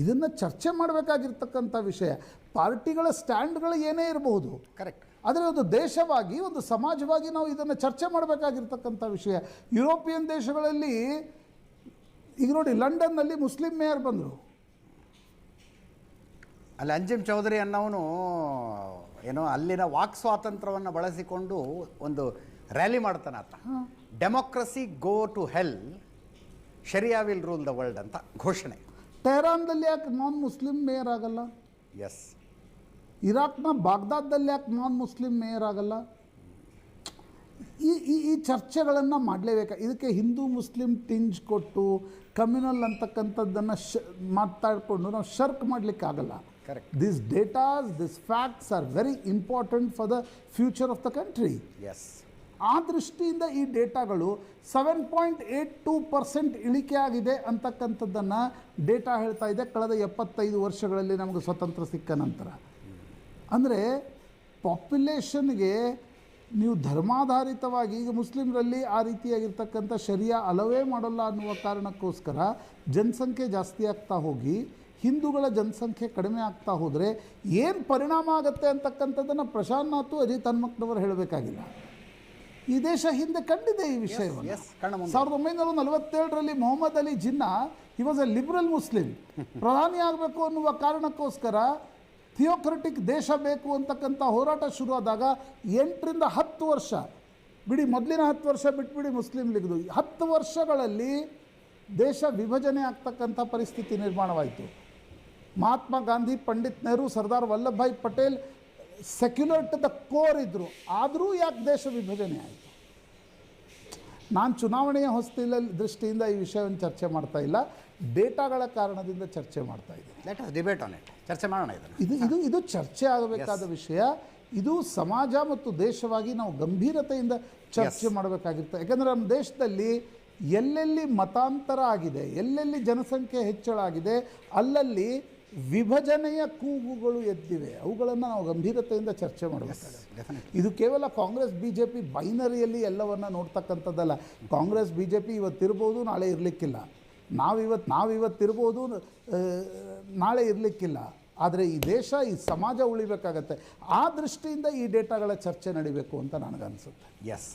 ಇದನ್ನು ಚರ್ಚೆ ಮಾಡಬೇಕಾಗಿರ್ತಕ್ಕಂಥ ವಿಷಯ. ಪಾರ್ಟಿಗಳ ಸ್ಟ್ಯಾಂಡ್ಗಳು ಏನೇ ಇರಬಹುದು ಕರೆಕ್ಟ್ ಆದರೆ ಒಂದು ದೇಶವಾಗಿ ಒಂದು ಸಮಾಜವಾಗಿ ನಾವು ಇದನ್ನು ಚರ್ಚೆ ಮಾಡಬೇಕಾಗಿರ್ತಕ್ಕಂಥ ವಿಷಯ. ಯುರೋಪಿಯನ್ ದೇಶಗಳಲ್ಲಿ ಈಗ ನೋಡಿ ಲಂಡನ್ನಲ್ಲಿ ಮುಸ್ಲಿಂ ಮೇಯರ್ ಬಂದರು. ಅಲ್ಲಿ ಅಂಜಿಮ್ ಚೌಧರಿ ಅನ್ನೋನು ಏನೋ ಅಲ್ಲಿನ ವಾಕ್ ಸ್ವಾತಂತ್ರ್ಯವನ್ನು ಬಳಸಿಕೊಂಡು ಒಂದು ರ್ಯಾಲಿ ಮಾಡ್ತಾನೆ ಆತ. Democracy go to hell sharia will rule the world ಅಂತ ಘೋಷಣೆ. ಟೆಹರಾನ್ದಲ್ಲಿ ಯಾಕೆ ನಾನ್ ಮುಸ್ಲಿಂ ಮೇಯರ್ ಆಗಲ್ಲ? ಎಸ್ ಇರಾಕ್ನ ಬಾಗ್ದಾದ್ದಲ್ಲಿ ಯಾಕೆ ನಾನ್ ಮುಸ್ಲಿಂ ಮೇಯರ್ ಆಗಲ್ಲ? ಈ ಈ ಈ ಚರ್ಚೆಗಳನ್ನು ಮಾಡಲೇಬೇಕು. ಇದಕ್ಕೆ ಹಿಂದೂ ಮುಸ್ಲಿಂ ಟಿಂಜ್ ಕೊಟ್ಟು ಕಮ್ಯುನಲ್ ಅಂತಕ್ಕಂಥದ್ದನ್ನು ಶ ಮಾತಾಡಿಕೊಂಡು ನಾವು ಶರ್ಕ್ ಮಾಡಲಿಕ್ಕಾಗಲ್ಲ. Correct this datas this facts are very important for the future of the country S ಆ ದೃಷ್ಟಿಯಿಂದ ಈ ಡೇಟಾಗಳು seven point eight two percent ಇಳಿಕೆ ಆಗಿದೆ ಅಂತಕ್ಕಂಥದ್ದನ್ನು ಡೇಟಾ ಹೇಳ್ತಾ ಇದೆ. ಕಳೆದ ಎಪ್ಪತ್ತೈದು ವರ್ಷಗಳಲ್ಲಿ ನಮಗೆ ಸ್ವತಂತ್ರ ಸಿಕ್ಕ ನಂತರ. ಅಂದರೆ ಪಾಪ್ಯುಲೇಷನ್ಗೆ ನೀವು ಧರ್ಮಾಧಾರಿತವಾಗಿ ಈಗ ಮುಸ್ಲಿಮರಲ್ಲಿ ಆ ರೀತಿಯಾಗಿರ್ತಕ್ಕಂಥ ಶರಿಯಾ ಅಲವೇ ಮಾಡಲ್ಲ ಅನ್ನುವ ಕಾರಣಕ್ಕೋಸ್ಕರ ಜನಸಂಖ್ಯೆ ಜಾಸ್ತಿ ಆಗ್ತಾ ಹೋಗಿ, ಹಿಂದೂಗಳ ಜನಸಂಖ್ಯೆ ಕಡಿಮೆ ಆಗ್ತಾ ಹೋದರೆ ಏನು ಪರಿಣಾಮ ಆಗುತ್ತೆ ಅಂತಕ್ಕಂಥದ್ದನ್ನು ಪ್ರಶಾಂತ್ ಅಜಿತ್ ಹನ್ಮಕ್ನವರು ಹೇಳಬೇಕಾಗಿಲ್ಲ. ಈ ದೇಶ ಹಿಂದೆ ಕಂಡಿದೆ ಈ ವಿಷಯವನ್ನು. ಸಾವಿರದ ಒಂಬೈನೂರ ನಲವತ್ತೇಳರಲ್ಲಿ Mohammad Ali Jinnah he was a liberal Muslim ಪ್ರಧಾನಿ ಆಗಬೇಕು ಅನ್ನುವ ಕಾರಣಕ್ಕೋಸ್ಕರ ಥಿಯೋಕ್ರೆಟಿಕ್ ದೇಶ ಬೇಕು ಅಂತಕ್ಕಂಥ ಹೋರಾಟ ಶುರುವಾದಾಗ ಎಂಟರಿಂದ ಹತ್ತು ವರ್ಷ ಬಿಡಿ ಮೊದಲಿನ ಹತ್ತು ವರ್ಷ ಬಿಟ್ಬಿಡಿ ಮುಸ್ಲಿಂ ಲೀಗ್ದು ಹತ್ತು ವರ್ಷಗಳಲ್ಲಿ ದೇಶ ವಿಭಜನೆ ಆಗ್ತಕ್ಕಂಥ ಪರಿಸ್ಥಿತಿ ನಿರ್ಮಾಣವಾಯಿತು. Mahatma Gandhi Pandit Nehru Sardar Vallabhbhai Patel secular to the core ಇದ್ದರು ಆದರೂ ಯಾಕೆ ದೇಶ ವಿಭಜನೆ ಆಯಿತು? ನಾನು ಚುನಾವಣೆಯ ಹೊಸ್ತಿಲ ದೃಷ್ಟಿಯಿಂದ ಈ ವಿಷಯವನ್ನು ಚರ್ಚೆ ಮಾಡ್ತಾ ಇಲ್ಲ. ಡೇಟಾಗಳ ಕಾರಣದಿಂದ ಚರ್ಚೆ ಮಾಡ್ತಾ ಇದ್ದೀನಿ. ಡಿಬೇಟ್ ಆನ್ ಇಟ್ ಚರ್ಚೆ ಮಾಡೋಣ ಇದನ್ನು. ಇದು ಇದು ಇದು ಚರ್ಚೆ ಆಗಬೇಕಾದ ವಿಷಯ. ಇದು ಸಮಾಜ ಮತ್ತು ದೇಶವಾಗಿ ನಾವು ಗಂಭೀರತೆಯಿಂದ ಚರ್ಚೆ ಮಾಡಬೇಕಾಗಿರ್ತದೆ ಯಾಕಂದರೆ ನಮ್ಮ ದೇಶದಲ್ಲಿ ಎಲ್ಲೆಲ್ಲಿ ಮತಾಂತರ ಆಗಿದೆ ಎಲ್ಲೆಲ್ಲಿ ಜನಸಂಖ್ಯೆ ಹೆಚ್ಚಳ ಆಗಿದೆ ಅಲ್ಲಲ್ಲಿ ವಿಭಜನೆಯ ಕೂಗುಗಳು ಎದ್ದಿವೆ. ಅವುಗಳನ್ನು ನಾವು ಗಂಭೀರತೆಯಿಂದ ಚರ್ಚೆ ಮಾಡಬೇಕು ಇದು ಕೇವಲ ಕಾಂಗ್ರೆಸ್ ಬಿ ಜೆ ಪಿ ಬೈನರಿಯಲ್ಲಿ ಎಲ್ಲವನ್ನ ನೋಡ್ತಕ್ಕಂಥದ್ದಲ್ಲ. ಕಾಂಗ್ರೆಸ್ ಬಿ ಜೆ ಪಿ ಇವತ್ತಿರ್ಬೋದು ನಾಳೆ ಇರಲಿಕ್ಕಿಲ್ಲ. ನಾವಿವತ್ತು ನಾವಿವತ್ತಿರ್ಬೋದು ನಾಳೆ ಇರಲಿಕ್ಕಿಲ್ಲ. ಆದರೆ ಈ ದೇಶ ಈ ಸಮಾಜ ಉಳಿಬೇಕಾಗತ್ತೆ. ಆ ದೃಷ್ಟಿಯಿಂದ ಈ ಡೇಟಾಗಳ ಚರ್ಚೆ ನಡಿಬೇಕು ಅಂತ ನನಗನ್ಸುತ್ತೆ. ಎಸ್